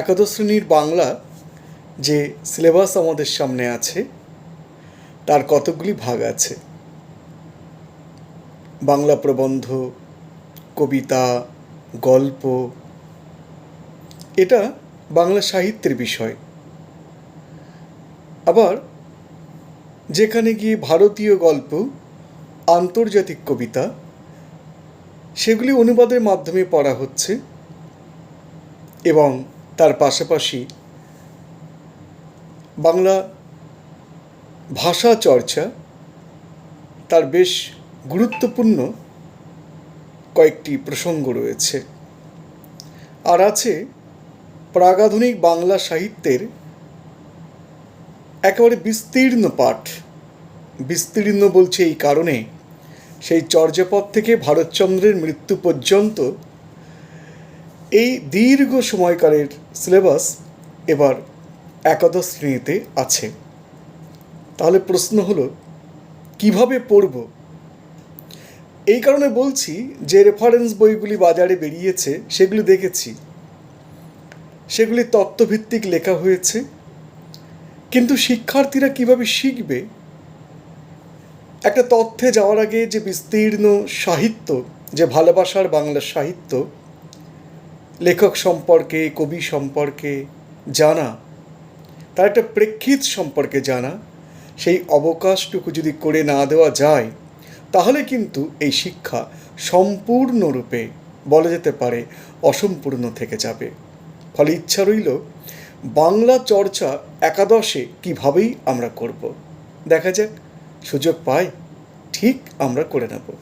একাদশ শ্রেণির বাংলা যে সিলেবাস আমাদের সামনে আছে, তার কতগুলি ভাগ আছে। বাংলা প্রবন্ধ, কবিতা, গল্প, এটা বাংলা সাহিত্যের বিষয়। আবার যেখানে গিয়ে ভারতীয় গল্প, আন্তর্জাতিক কবিতা, সেগুলি অনুবাদের মাধ্যমে পড়া হচ্ছে এবং তার পাশাপাশি বাংলা ভাষা চর্চা তার বেশ গুরুত্বপূর্ণ কয়েকটি প্রসঙ্গ রয়েছে। আর আছে প্রাগাধুনিক বাংলা সাহিত্যের একেবারে বিস্তীর্ণ পাঠ। বিস্তীর্ণ বলছে এই কারণে সেই চর্যাপদ থেকে ভারতচন্দ্রের মৃত্যু পর্যন্ত এই দীর্ঘ সময়কালের সিলেবাস এবার একাদশ শ্রেণীতে আছে। তাহলে প্রশ্ন হলো, কীভাবে পড়ব? এই কারণে বলছি যে রেফারেন্স বইগুলি বাজারে বেরিয়েছে, সেগুলি দেখেছি। সেগুলি তত্ত্বভিত্তিক লেখা হয়েছে। কিন্তু শিক্ষার্থীরা কীভাবে শিখবে? একটা তথ্যে যাওয়ার আগে যে বিস্তীর্ণ সাহিত্য, যে ভালোবাসার বাংলা সাহিত্য লেখক সম্পর্কে, কবি সম্পর্কে জানা, তার একটা প্রেক্ষিত সম্পর্কে জানা, সেই অবকাশটুকু যদি করে না দেওয়া যায়, তাহলে কিন্তু এই শিক্ষা সম্পূর্ণরূপে বলা যেতে পারে অসম্পূর্ণ থেকে যাবে। ফলে ইচ্ছা রইল, বাংলা চর্চা একাদশে কিভাবেই আমরা করব? দেখা যাক, সুযোগ পাই, ঠিক আমরা করে নেব।